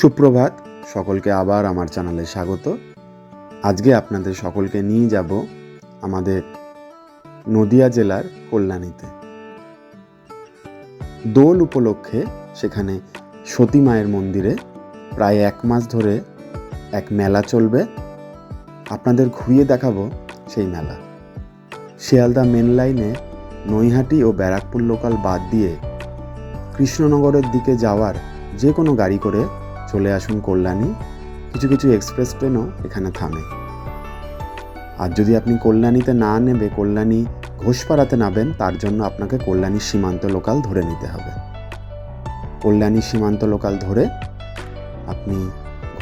সুপ্রভাত। সকলকে আবার আমার চ্যানেলে স্বাগত। আজকে আপনাদের সকলকে নিয়ে যাব আমাদের নদিয়া জেলার কল্যাণীতে। দোল উপলক্ষে সেখানে সতী মায়ের মন্দিরে প্রায় এক মাস ধরে এক মেলা চলবে। আপনাদের ঘুরিয়ে দেখাবো সেই মেলা। শিয়ালদা মেন লাইনে নৈহাটি ও ব্যারাকপুর লোকাল বাদ দিয়ে কৃষ্ণনগরের দিকে যাওয়ার যে কোনো গাড়ি করে চলে আসুন কল্যাণী। কিছু কিছু এক্সপ্রেস ট্রেনও এখানে থামে। আর যদি আপনি কল্যাণীতে না নেবে, কল্যাণী ঘোষপাড়াতে নামেন, তার জন্য আপনাকে কল্যাণী সীমান্ত লোকাল ধরে নিতে হবে। কল্যাণী সীমান্ত লোকাল ধরে আপনি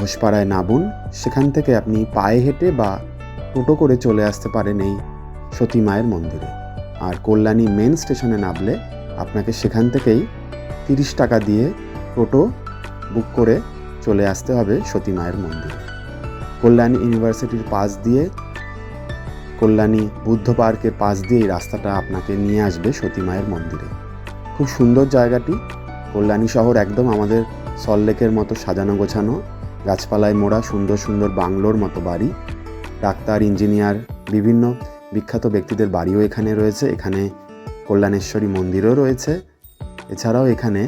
ঘোষপাড়ায় নামুন। সেখান থেকে আপনি পায়ে হেঁটে বা টোটো করে চলে আসতে পারেন এই সতী মায়ের মন্দিরে। আর কল্যাণী মেন স্টেশনে নামলে আপনাকে সেখান থেকেই তিরিশ টাকা দিয়ে টোটো বুক করে চলে আসতে হবে সতী মায়ের মন্দিরে। কল্যাণী ইউনিভার্সিটির পাশ দিয়ে, কল্যাণী বুদ্ধ পার্কের পাশ দিয়ে এই রাস্তাটা আপনাকে নিয়ে আসবে সতী মায়ের মন্দিরে। খুব সুন্দর জায়গাটি। কল্যাণী শহর একদম আমাদের সল্লেকের মতো সাজানো গোছানো, গাছপালায় মোড়া সুন্দর সুন্দর বাংলোর মতো বাড়ি। ডাক্তার, ইঞ্জিনিয়ার, বিভিন্ন বিখ্যাত ব্যক্তিদের বাড়িও এখানে রয়েছে। এখানে কল্যাণেশ্বরী মন্দিরও রয়েছে। এছাড়াও এখানে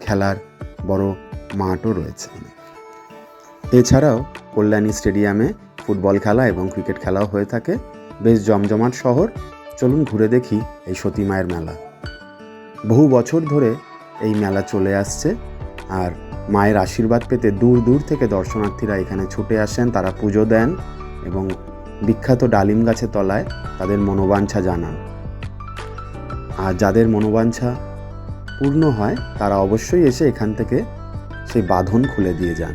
খেলার বড় মাঠও রয়েছে। এছাড়াও কল্যাণী স্টেডিয়ামে ফুটবল খেলা এবং ক্রিকেট খেলাও হয়ে থাকে। বেশ জমজমাট শহর। চলুন ঘুরে দেখি এই সতী মায়ের মেলা। বহু বছর ধরে এই মেলা চলে আসছে আর মায়ের আশীর্বাদ পেতে দূর দূর থেকে দর্শনার্থীরা এখানে ছুটে আসেন, তারা পুজো দেন এবং বিখ্যাত ডালিম গাছের তলায় তাদের মনোবাঞ্ছা জানান। আর যাদের মনোবাঞ্ছা পূর্ণ হয়, তারা অবশ্যই এসে এখান থেকে সেই বাঁধন খুলে দিয়ে যান।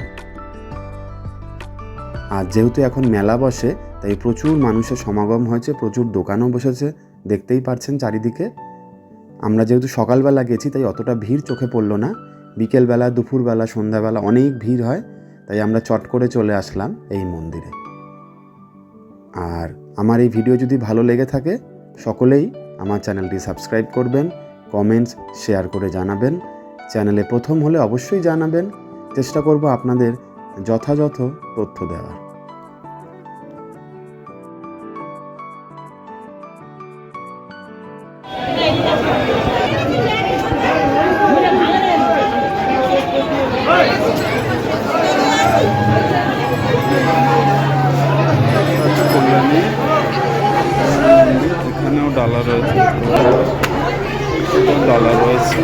আর যেহেতু এখন মেলা বসে, তাই প্রচুর মানুষের সমাগম হয়েছে, প্রচুর দোকানও বসেছে। দেখতেই পারছেন চারিদিকে। আমরা যেহেতু সকালবেলা গেছি, তাই অতটা ভিড় চোখে পড়ল না। বিকেলবেলা, দুপুরবেলা, সন্ধ্যাবেলা অনেক ভিড় হয়, তাই আমরা চট করে চলে আসলাম এই মন্দিরে। আর আমার এই ভিডিও যদি ভালো লেগে থাকে, সকলেই আমার চ্যানেলটি সাবস্ক্রাইব করবেন, কমেন্টস শেয়ার করে জানাবেন। চ্যানেলে প্রথম হলে অবশ্যই জানাবেন। চেষ্টা করব আপনাদের যথাযথ তথ্য কল্যাণী এখানেও ডালা রয়েছে। ডালা রয়েছে।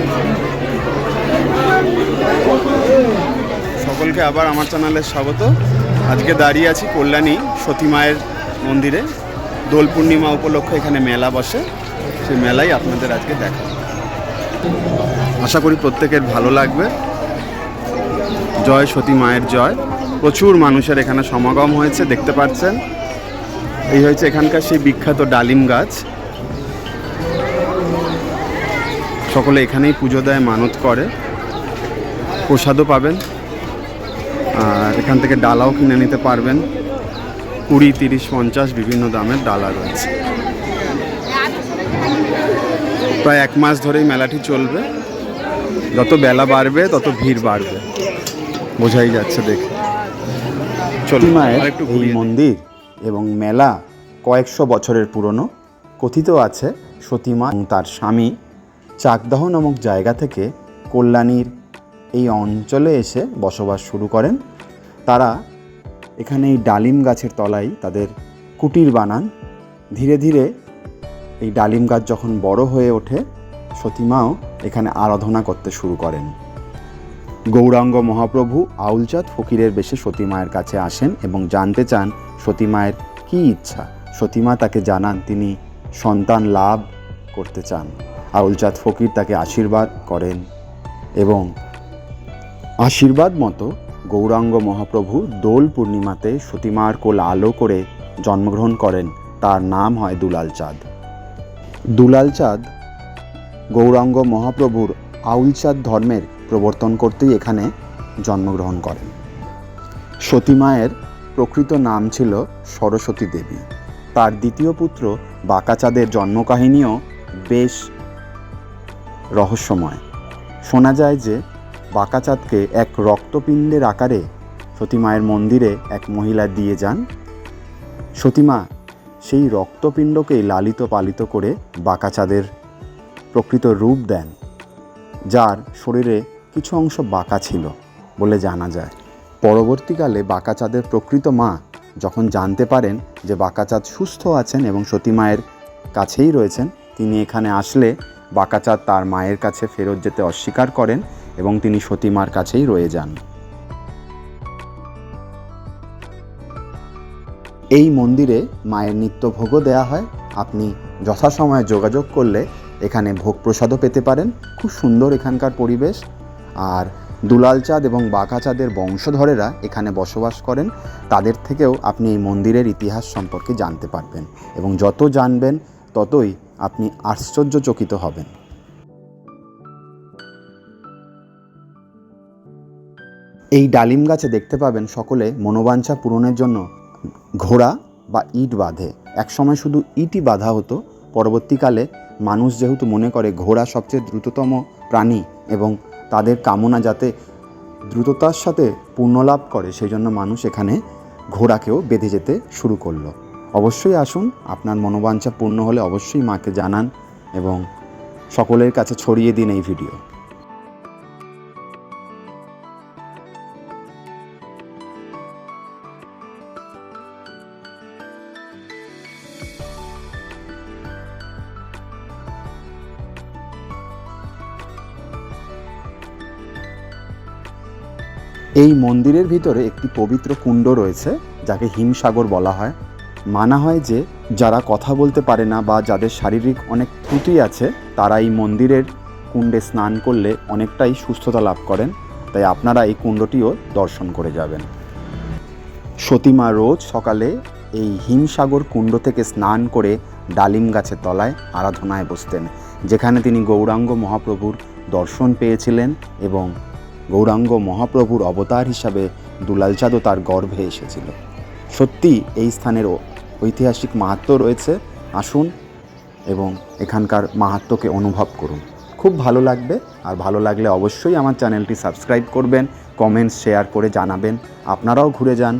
সকলকে আবার আমার চ্যানেলে স্বাগত। আজকে দাঁড়িয়ে আছি কল্যাণী সতী মায়ের মন্দিরে। দোল পূর্ণিমা উপলক্ষে এখানে মেলা বসে। সেই মেলাই আপনাদের আজকে দেখা আশা করি প্রত্যেকের ভালো লাগবে। জয় সতী মায়ের জয়। প্রচুর মানুষের এখানে সমাগম হয়েছে, দেখতে পাচ্ছেন। এই হয়েছে এখানকার সেই বিখ্যাত ডালিম গাছ। সকলে এখানেই পুজো দেয়, মানত করে। প্রসাদও পাবেন। আর এখান থেকে ডালাও কিনে নিতে পারবেন। কুড়ি তিরিশ পঞ্চাশ বিভিন্ন দামের ডালা রয়েছে। প্রায় এক মাস ধরেই মেলাটি চলবে। যত বেলা বাড়বে তত ভিড় বাড়বে। বোঝাই যাচ্ছে দেখে। চলুন সতী মায়ের আরেকটু এই মন্দির এবং মেলা কয়েকশো বছরের পুরনো কথিত আছে সতীমা এবং তার স্বামী চাকদহ নামক জায়গা থেকে কল্যাণীর এই অঞ্চলে এসে বসবাস শুরু করেন। তারা এখানে এই ডালিম গাছের তলায় তাদের কুটির বানান। ধীরে ধীরে এই ডালিম গাছ যখন বড় হয়ে ওঠে, সতীমাও এখানে আরাধনা করতে শুরু করেন। গৌরাঙ্গ মহাপ্রভু আউলচাঁদ ফকিরের বেশে সতীমায়ের কাছে আসেন এবং জানতে চান সতী মায়ের কী ইচ্ছা। সতীমা তাকে জানান, তিনি সন্তান লাভ করতে চান। আউলচাঁদ ফকির তাকে আশীর্বাদ করেন এবং আশীর্বাদ মতো গৌরাঙ্গ মহাপ্রভু দোল পূর্ণিমাতে সতীমার কোল আলো করে জন্মগ্রহণ করেন। তার নাম হয় দুলাল চাঁদ দুলাল চাঁদ গৌরাঙ্গ মহাপ্রভুর আউলচাঁদ ধর্মের প্রবর্তন করতেই এখানে জন্মগ্রহণ করেন। সতী মায়ের প্রকৃত নাম ছিল সরস্বতী দেবী। তার দ্বিতীয় পুত্র বাকাচাঁদের জন্মকাহিনীও বেশ রহস্যময়। শোনা যায় যে বাঁকাচাঁদকে এক রক্তপিণ্ডের আকারে সতীমায়ের মন্দিরে এক মহিলা দিয়ে যান। সতীমা সেই রক্তপিণ্ডকেই লালিত পালিত করে বাঁকাচাঁদের প্রকৃত রূপ দেন, যার শরীরে কিছু অংশ বাঁকা ছিল বলে জানা যায়। পরবর্তীকালে বাঁকাচাঁদের প্রকৃত মা যখন জানতে পারেন যে বাঁকাচাঁদ সুস্থ আছেন এবং সতীমায়ের কাছেই রয়েছেন, তিনি এখানে আসলে বাঁকাচাঁদ তার মায়ের কাছে ফেরত যেতে অস্বীকার করেন এবং তিনি সতীমার কাছেই রয়ে যান। এই মন্দিরে মায়ের নিত্য ভোগও দেয়া হয়। আপনি যথাসময়ে যোগাযোগ করলে এখানে ভোগ প্রসাদও পেতে পারেন। খুব সুন্দর এখানকার পরিবেশ। আর দুলাল চাঁদ এবং বাঘাচাঁদের বংশধরেরা এখানে বসবাস করেন। তাদের থেকেও আপনি এই মন্দিরের ইতিহাস সম্পর্কে জানতে পারবেন এবং যত জানবেন, ততই আপনি আশ্চর্যচকিত হবেন। এই ডালিম গাছে দেখতে পাবেন সকলে মনোবাঞ্ছা পূরণের জন্য ঘোড়া বা ইট বাঁধে। একসময় শুধু ইটই বাঁধা হতো, পরবর্তীকালে মানুষ যেহেতু মনে করে ঘোড়া সবচেয়ে দ্রুততম প্রাণী এবং তাদের কামনা যাতে দ্রুততার সাথে পূর্ণলাভ করে সেই জন্য মানুষ এখানে ঘোড়াকেও বেঁধে যেতে শুরু করল। অবশ্যই আসুন, আপনার মনোবাঞ্ছা পূর্ণ হলে অবশ্যই মাকে জানান এবং সকলের কাছে ছড়িয়ে দিন এই ভিডিও। এই মন্দিরের ভিতরে একটি পবিত্র কুণ্ড রয়েছে, যাকে হিমসাগর বলা হয়। মানা হয় যে, যারা কথা বলতে পারে না বা যাদের শারীরিক অনেক ত্রুটি আছে, তারা এই মন্দিরের কুণ্ডে স্নান করলে অনেকটাই সুস্থতা লাভ করেন। তাই আপনারা এই কুণ্ডটিও দর্শন করে যাবেন। সতীমা রোজ সকালে এই হিমসাগর কুণ্ড থেকে স্নান করে ডালিম গাছের তলায় আরাধনায় বসতেন, যেখানে তিনি গৌরাঙ্গ মহাপ্রভুর দর্শন পেয়েছিলেন এবং গৌরাঙ্গ মহাপ্রভুর অবতার হিসাবে দুলালচাঁদও তার গর্ভে এসেছিল। সত্যি এই স্থানের ঐতিহাসিক মাহাত্ম রয়েছে। আসুন এবং এখানকার মাহাত্মকে অনুভব করুন। খুব ভালো লাগবে আর ভালো লাগলে অবশ্যই আমার চ্যানেলটি সাবস্ক্রাইব করবেন, কমেন্টস শেয়ার করে জানাবেন। আপনারাও ঘুরে যান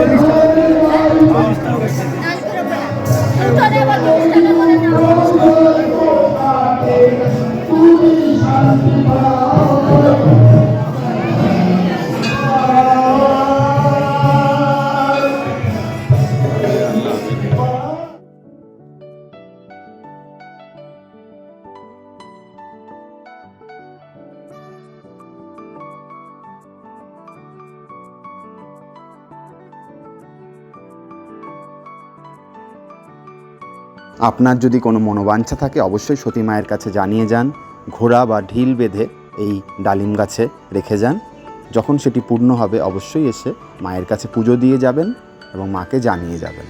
আপনার যদি কোনো মনোবাঞ্ছা থাকে, অবশ্যই সতী মায়ের কাছে জানিয়ে যান। ঘোড়া বা ঢিল বেঁধে এই ডালিম গাছে রেখে যান। যখন সেটি পূর্ণ হবে, অবশ্যই এসে মায়ের কাছে পুজো দিয়ে যাবেন এবং মাকে জানিয়ে যাবেন।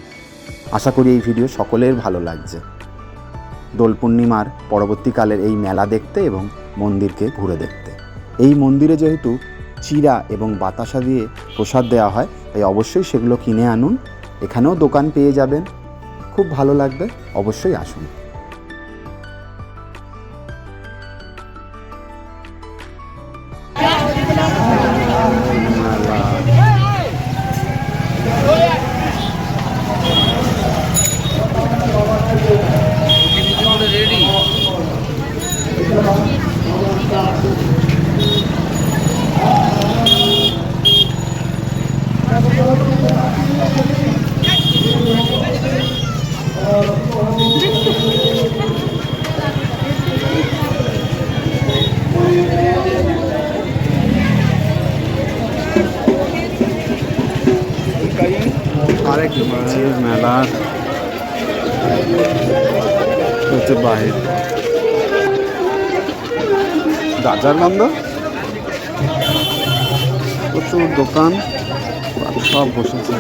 আশা করি এই ভিডিও সকলের ভালো লাগছে। দোল পূর্ণিমার পরবর্তীকালের এই মেলা দেখতে এবং মন্দিরকে ঘুরে দেখতে। এই মন্দিরে যেহেতু চিরা এবং বাতাসা দিয়ে প্রসাদ দেওয়া হয়, তাই অবশ্যই সেগুলো কিনে আনুন। এখানেও দোকান পেয়ে যাবেন। খুব ভালো লাগবে অবশ্যই আসুন। হচ্ছে বাইরে গাজার গন্ধ প্রচুর দোকান, সব বসেছে।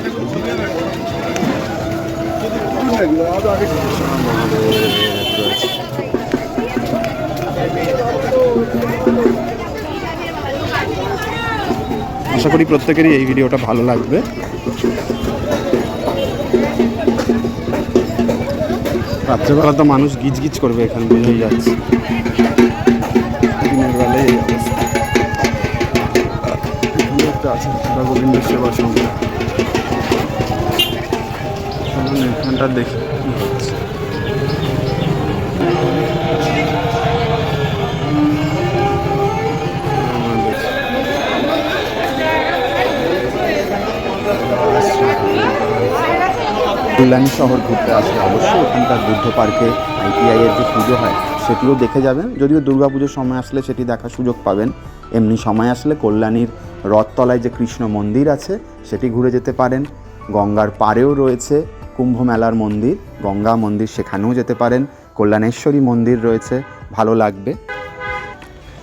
আশা করি প্রত্যেকেরই এই ভিডিওটা ভালো লাগবে। রাত্রেবেলা তো মানুষ গিজ গিজ করবে এখানে, বোঝাই যাচ্ছে। দিনের বেলায় এই অবস্থা। গোবিন্দ সেবা এখানটা দেখি। কল্যাণী শহর ঘুরতে আসলে অবশ্যই এখানকার বুদ্ধ পার্কে আইটিআই এর যে পুজো হয়, সেটিও দেখে যাবেন। যদিও দুর্গাপুজোর সময় আসলে সেটি দেখার সুযোগ পাবেন। এমনি সময় আসলে কল্যাণীর রথতলায় যে কৃষ্ণ মন্দির আছে, সেটি ঘুরে যেতে পারেন। গঙ্গার পাড়েও রয়েছে কুম্ভ মেলার মন্দির। গঙ্গা মন্দির সেখানেও যেতে পারেন। কল্যাণেশ্বরী মন্দির রয়েছে, ভালো লাগবে।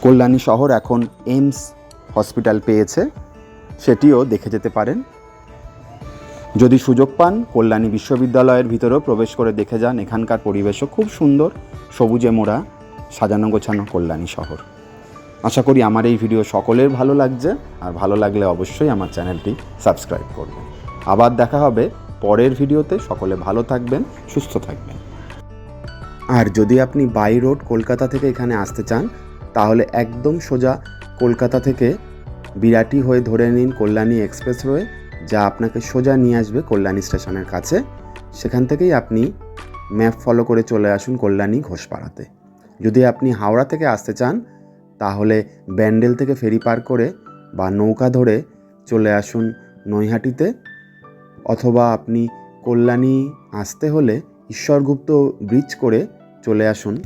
কল্যাণী শহর এখন এইমস হসপিটাল পেয়েছে, সেটিও দেখে যেতে পারেন। যদি সুযোগ পান, কল্যাণী বিশ্ববিদ্যালয়ের ভিতরেও প্রবেশ করে দেখে যান এখানকার পরিবেশও খুব সুন্দর। সবুজে মোড়া, সাজানো গোছানো কল্যাণী শহর। আশা করি আমার এই ভিডিও সকলের ভালো লাগছে। আর ভালো লাগলে অবশ্যই আমার চ্যানেলটি সাবস্ক্রাইব করবেন। আবার দেখা হবে পরের ভিডিওতে। সকলে ভালো থাকবেন, সুস্থ থাকবেন। আর যদি আপনি বাই রোড কলকাতা থেকে এখানে আসতে চান, তাহলে একদম সোজা কলকাতা থেকে বিরাটি হয়ে ধরে নিন কল্যাণী এক্সপ্রেসওয়ে। যা আপনাকে সোজা নিয়ে আসবে কল্যাণী স্টেশনের কাছে। সেখান থেকেই আপনি ম্যাপ ফলো করে চলে আসুন কল্যাণী ঘোষপাড়াতে। যদি আপনি হাওড়া থেকে আসতে চান, তাহলে ব্যান্ডেল থেকে ফেরি পার করে বা নৌকা ধরে চলে আসুন নৈহাটিতে। অথবা আপনি কল্যাণী আসতে হলে ঈশ্বরগুপ্ত ব্রিজ করে চলে আসুন।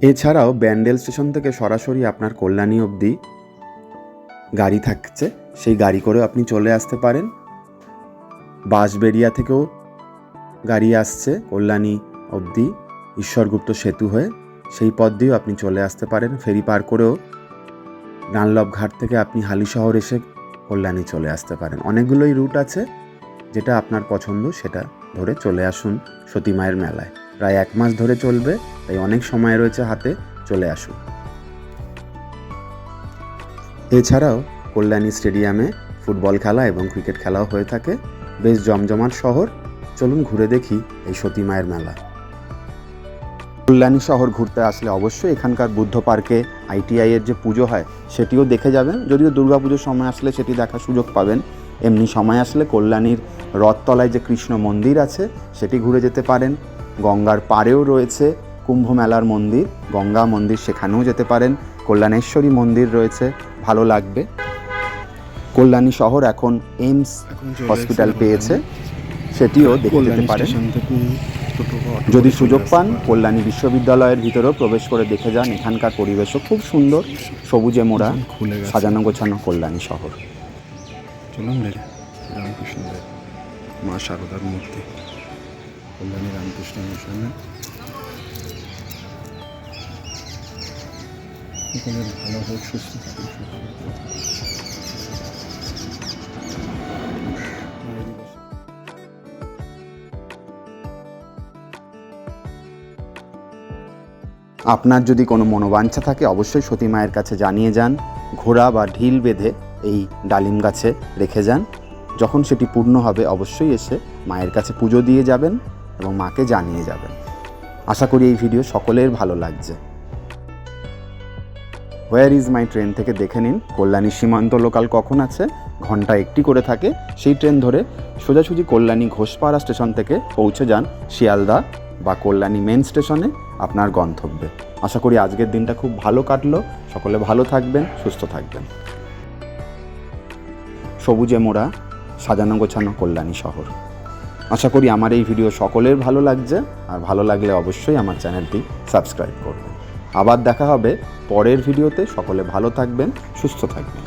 এছাড়াও ব্যান্ডেল স্টেশন থেকে সরাসরি আপনার কল্যাণী অবধি গাড়ি থাকছে। সেই গাড়ি করেও আপনি চলে আসতে পারেন। বাঁশবেড়িয়া থেকেও গাড়ি আসছে কল্যাণী অবধি ঈশ্বরগুপ্ত সেতু হয়ে। সেই পথ দিয়েও আপনি চলে আসতে পারেন। ফেরি পার করেও ডানলপ ঘাট থেকে আপনি হালি শহর এসে কল্যাণী চলে আসতে পারেন। অনেকগুলোই রুট আছে, যেটা আপনার পছন্দ, সেটা ধরে চলে আসুন সতী মায়ের মেলায়। প্রায় এক মাস ধরে চলবে, তাই অনেক সময় রয়েছে হাতে, চলে আসুন। এছাড়াও কল্যাণী স্টেডিয়ামে ফুটবল খেলা এবং ক্রিকেট খেলাও হয়ে থাকে। বেশ জমজমাট শহর। চলুন ঘুরে দেখি এই সতী মায়ের মেলা। কল্যাণী শহর ঘুরতে আসলে অবশ্যই এখানকার বুদ্ধ পার্কে আইটিআই এর যে পুজো হয়, সেটিও দেখে যাবেন। যদিও দুর্গাপুজোর সময় আসলে সেটি দেখার সুযোগ পাবেন। এমনি সময় আসলে কল্যাণীর রথতলায় যে কৃষ্ণ মন্দির আছে, সেটি ঘুরে যেতে পারেন। গঙ্গার পাড়েও রয়েছে কুম্ভ মেলার মন্দির। গঙ্গা মন্দির সেখানেও যেতে পারেন। কল্যাণেশ্বরী মন্দির রয়েছে। ভালো লাগবে। কল্যাণী শহর এখন এইমস হসপিটাল পেয়েছে। সেটিও দেখে যেতে যদি সুযোগ পান কল্যাণী বিশ্ববিদ্যালয়ের ভিতরেও প্রবেশ করে দেখে যান। এখানকার পরিবেশও খুব সুন্দর। সবুজে মোড়া সাজানো গোছানো কল্যাণী শহর। চলুন মা সারদার মূর্তি। কল্যাণী রামকৃষ্ণ মিশনে। ভালো হোক সুস্থ থাকুন আপনার যদি কোনো মনোবাঞ্ছা থাকে, অবশ্যই সতী মায়ের কাছে জানিয়ে যান। ঘোড়া বা ঢিল বেঁধে এই ডালিম গাছে রেখে যান। যখন সেটি পূর্ণ হবে, অবশ্যই এসে মায়ের কাছে পুজো দিয়ে যাবেন এবং মাকে জানিয়ে যাবেন। আশা করি এই ভিডিও সকলের ভালো লাগছে। হোয়ার ইজ মাই ট্রেন থেকে দেখে নিন। কল্যাণী সীমান্ত লোকাল কখন আছে? ঘণ্টা একটি করে থাকে। সেই ট্রেন ধরে সোজাসুজি কল্যাণী ঘোষপাড়া স্টেশন থেকে পৌঁছে যান শিয়ালদা বা কল্যাণী মেন স্টেশনে আপনার গন্তব্যে। আশা করি আজকের দিনটা খুব ভালো কাটলো। সকলে ভালো থাকবেন, সুস্থ থাকবেন। সবুজে মোড়া, সাজানো গোছানো কল্যাণী শহর। আশা করি আমার এই ভিডিও সকলের ভালো লাগছে। আর ভালো লাগলে অবশ্যই আমার চ্যানেলটি সাবস্ক্রাইব করবেন। আবার দেখা হবে পরের ভিডিওতে। সকলে ভালো থাকবেন, সুস্থ থাকবেন।